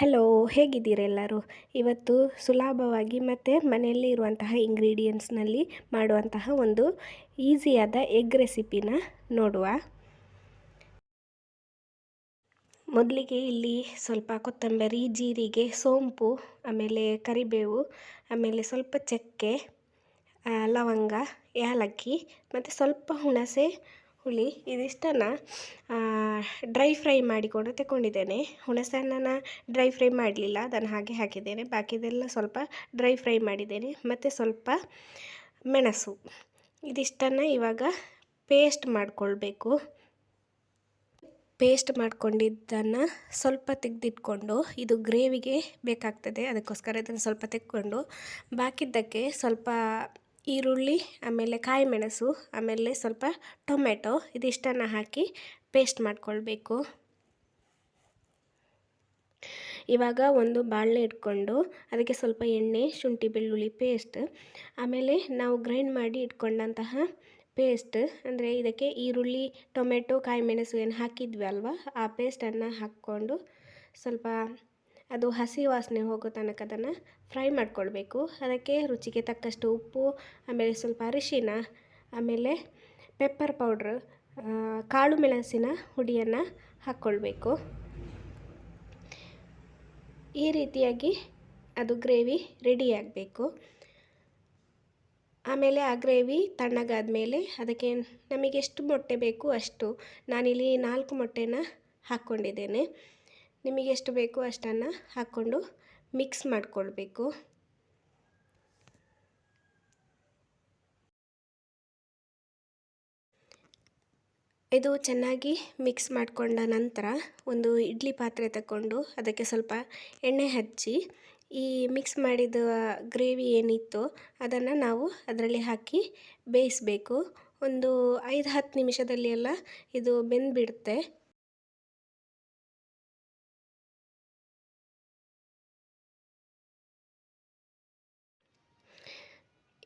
Hello ಹೇಗಿದ್ದೀರೆಲ್ಲರೂ ಇವತ್ತು ಸುಲಭವಾಗಿ ಮತ್ತು ಮನೆಯಲ್ಲಿ ಇರುವಂತಹ ಇಂಗ್ರೀಡಿಯೆಂಟ್ಸ್ನಲ್ಲಿ ಮಾಡುವಂತಹ ಒಂದು ಈಸಿಯಾದ ಎಗ್ ರೆಸಿಪಿನ ನೋಡುವ. ಮೊದಲಿಗೆ ಇಲ್ಲಿ ಸ್ವಲ್ಪ ಕೊತ್ತಂಬರಿ, ಜೀರಿಗೆ, ಸೋಂಪು, ಆಮೇಲೆ ಕರಿಬೇವು, ಆಮೇಲೆ ಸ್ವಲ್ಪ ಚಕ್ಕೆ ಲವಂಗ, ಏಲಕ್ಕಿ, ಮತ್ತು ಸ್ವಲ್ಪ ಹುಣಸೆ ಹುಳಿ, ಇದಿಷ್ಟನ್ನು ಡ್ರೈ ಫ್ರೈ ಮಾಡಿಕೊಂಡು ತಗೊಂಡಿದ್ದೇನೆ ಹುಣಸೆಹಣ್ಣನ್ನು ಡ್ರೈ ಫ್ರೈ ಮಾಡಲಿಲ್ಲ, ಅದನ್ನು ಹಾಗೆ ಹಾಕಿದ್ದೇನೆ. ಬಾಕಿದೆಲ್ಲ ಸ್ವಲ್ಪ ಡ್ರೈ ಫ್ರೈ ಮಾಡಿದ್ದೇನೆ. ಮತ್ತು ಸ್ವಲ್ಪ ಮೆಣಸು. ಇದಿಷ್ಟನ್ನು ಇವಾಗ ಪೇಸ್ಟ್ ಮಾಡಿಕೊಳ್ಬೇಕು. ಪೇಸ್ಟ್ ಮಾಡಿಕೊಂಡಿದ್ದನ್ನು ಸ್ವಲ್ಪ ತೆಗೆದಿಟ್ಕೊಂಡು, ಇದು ಗ್ರೇವಿಗೆ ಬೇಕಾಗ್ತದೆ. ಅದಕ್ಕೋಸ್ಕರ ಇದನ್ನು ಸ್ವಲ್ಪ ತೆಕ್ಕೊಂಡು, ಬಾಕಿದ್ದಕ್ಕೆ ಸ್ವಲ್ಪ ಈರುಳ್ಳಿ, ಆಮೇಲೆ ಕಾಯಿ ಮೆಣಸು ಆಮೇಲೆ ಸ್ವಲ್ಪ ಟೊಮೆಟೊ ಇದಿಷ್ಟನ್ನು ಹಾಕಿ ಪೇಸ್ಟ್ ಮಾಡಿಕೊಳ್ಬೇಕು. ಇವಾಗ ಒಂದು ಬಾಳೆ ಇಟ್ಕೊಂಡು ಅದಕ್ಕೆ ಸ್ವಲ್ಪ ಎಣ್ಣೆ, ಶುಂಠಿ, ಬೆಳ್ಳುಳ್ಳಿ ಪೇಸ್ಟ್ ಆಮೇಲೆ ನಾವು ಗ್ರೈಂಡ್ ಮಾಡಿ ಇಟ್ಕೊಂಡಂತಹ ಪೇಸ್ಟ್ ಅಂದರೆ ಇದಕ್ಕೆ ಈರುಳ್ಳಿ ಟೊಮೆಟೊ ಕಾಯಿ ಮೆಣಸು ಏನು ಹಾಕಿದ್ವಿ ಅಲ್ವಾ, ಆ ಪೇಸ್ಟನ್ನು ಹಾಕ್ಕೊಂಡು ಸ್ವಲ್ಪ ಅದು ಹಸಿ ವಾಸನೆ ಹೋಗೋ ತನಕ ಅದನ್ನು ಫ್ರೈ ಮಾಡ್ಕೊಳ್ಬೇಕು. ಅದಕ್ಕೆ ರುಚಿಗೆ ತಕ್ಕಷ್ಟು ಉಪ್ಪು, ಆಮೇಲೆ ಸ್ವಲ್ಪ ಅರಿಶಿನ, ಆಮೇಲೆ ಪೆಪ್ಪರ್ ಪೌಡ್ರ್ ಕಾಳು ಮೆಣಸಿನ ಹುಡಿಯನ್ನು ಹಾಕ್ಕೊಳ್ಬೇಕು ಈ ರೀತಿಯಾಗಿ ಅದು ಗ್ರೇವಿ ರೆಡಿ ಆಗಬೇಕು. ಆಮೇಲೆ ಆ ಗ್ರೇವಿ ತಣ್ಣಗಾದ ಮೇಲೆ ಅದಕ್ಕೆ ನಮಗೆ ಎಷ್ಟು ಮೊಟ್ಟೆ ಬೇಕು ಅಷ್ಟು ನಾನಿಲ್ಲಿ ನಾಲ್ಕು ಮೊಟ್ಟೆನ ಹಾಕ್ಕೊಂಡಿದ್ದೇನೆ. ನಿಮಗೆ ಎಷ್ಟು ಬೇಕು ಅಷ್ಟನ್ನು ಹಾಕ್ಕೊಂಡು ಮಿಕ್ಸ್ ಮಾಡಿಕೊಳ್ಬೇಕು. ಇದು ಚೆನ್ನಾಗಿ ಮಿಕ್ಸ್ ಮಾಡಿಕೊಂಡ ನಂತರ ಒಂದು ಇಡ್ಲಿ ಪಾತ್ರೆ ತಗೊಂಡು ಅದಕ್ಕೆ ಸ್ವಲ್ಪ ಎಣ್ಣೆ ಹಚ್ಚಿ, ಈ ಮಿಕ್ಸ್ ಮಾಡಿದ ಗ್ರೇವಿ ಏನಿತ್ತು ಅದನ್ನು ನಾವು ಅದರಲ್ಲಿ ಹಾಕಿ ಬೇಯಿಸಬೇಕು. ಒಂದು ಐದು ಹತ್ತು ನಿಮಿಷದಲ್ಲಿ ಎಲ್ಲ ಇದು ಬೆಂದುಬಿಡುತ್ತೆ.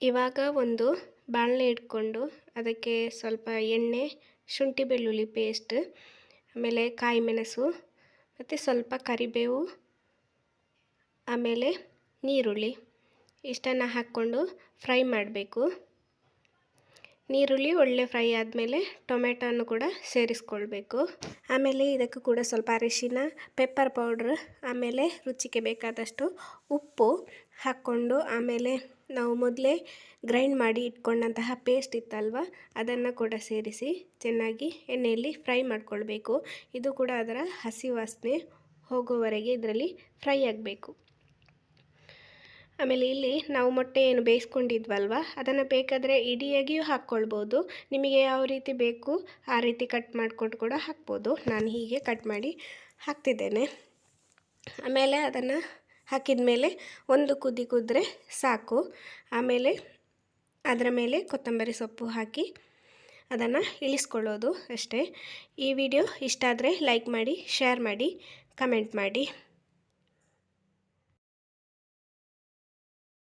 ಇವಾಗ ಒಂದು ಬಾಣಲೆ ಇಟ್ಕೊಂಡು ಅದಕ್ಕೆ ಸ್ವಲ್ಪ ಎಣ್ಣೆ, ಶುಂಠಿ ಬೆಳ್ಳುಳ್ಳಿ ಪೇಸ್ಟ್ ಆಮೇಲೆ ಕಾಯಿ ಮೆಣಸು, ಮತ್ತು ಸ್ವಲ್ಪ ಕರಿಬೇವು, ಆಮೇಲೆ ನೀರುಳ್ಳಿ. ಇಷ್ಟನ್ನು ಹಾಕ್ಕೊಂಡು ಫ್ರೈ ಮಾಡಬೇಕು. ನೀರುಳ್ಳಿ ಒಳ್ಳೆ ಫ್ರೈ ಆದಮೇಲೆ ಟೊಮೆಟೊನು ಕೂಡ ಸೇರಿಸ್ಕೊಳ್ಬೇಕು. ಆಮೇಲೆ ಇದಕ್ಕೂ ಕೂಡ ಸ್ವಲ್ಪ ಅರಿಶಿನ ಪೆಪ್ಪರ್ ಪೌಡ್ರ್ ಆಮೇಲೆ ರುಚಿಗೆ ಬೇಕಾದಷ್ಟು ಉಪ್ಪು ಹಾಕ್ಕೊಂಡು ಆಮೇಲೆ ನಾವು ಮೊದಲೇ ಗ್ರೈಂಡ್ ಮಾಡಿ ಇಟ್ಕೊಂಡಂತಹ ಪೇಸ್ಟ್ ಇತ್ತಲ್ವ, ಅದನ್ನು ಕೂಡ ಸೇರಿಸಿ ಚೆನ್ನಾಗಿ ಎಣ್ಣೆಯಲ್ಲಿ ಫ್ರೈ ಮಾಡಿಕೊಳ್ಬೇಕು. ಇದು ಕೂಡ ಅದರ ಹಸಿ ವಾಸನೆ ಹೋಗೋವರೆಗೆ ಇದರಲ್ಲಿ ಫ್ರೈ ಆಗಬೇಕು. ಆಮೇಲೆ ಇಲ್ಲಿ ನಾವು ಮೊಟ್ಟೆ ಏನು ಬೇಯಿಸ್ಕೊಂಡಿದ್ವಲ್ವ? ಅದನ್ನು ಬೇಕಾದರೆ ಇಡಿಯಾಗಿಯೂ ಹಾಕ್ಕೊಳ್ಬೋದು. ನಿಮಗೆ ಯಾವ ರೀತಿ ಬೇಕು ಆ ರೀತಿ ಕಟ್ ಮಾಡಿಕೊಂಡು ಕೂಡ ಹಾಕ್ಬೋದು. ನಾನು ಹೀಗೆ ಕಟ್ ಮಾಡಿ ಹಾಕ್ತಿದ್ದೇನೆ. ಆಮೇಲೆ ಅದನ್ನು ಹಾಕಿದ ಮೇಲೆ ಒಂದು ಕುದಿ ಕುದ್ರೆ ಸಾಕು. ಆಮೇಲೆ ಅದರ ಮೇಲೆ ಕೊತ್ತಂಬರಿ ಸೊಪ್ಪು ಹಾಕಿ ಅದನ್ನು ಇಳಿಸ್ಕೊಳ್ಳೋದು ಅಷ್ಟೇ. ಈ ವಿಡಿಯೋ ಇಷ್ಟ ಆದರೆ ಲೈಕ್ ಮಾಡಿ, ಶೇರ್ ಮಾಡಿ, ಕಮೆಂಟ್ ಮಾಡಿ.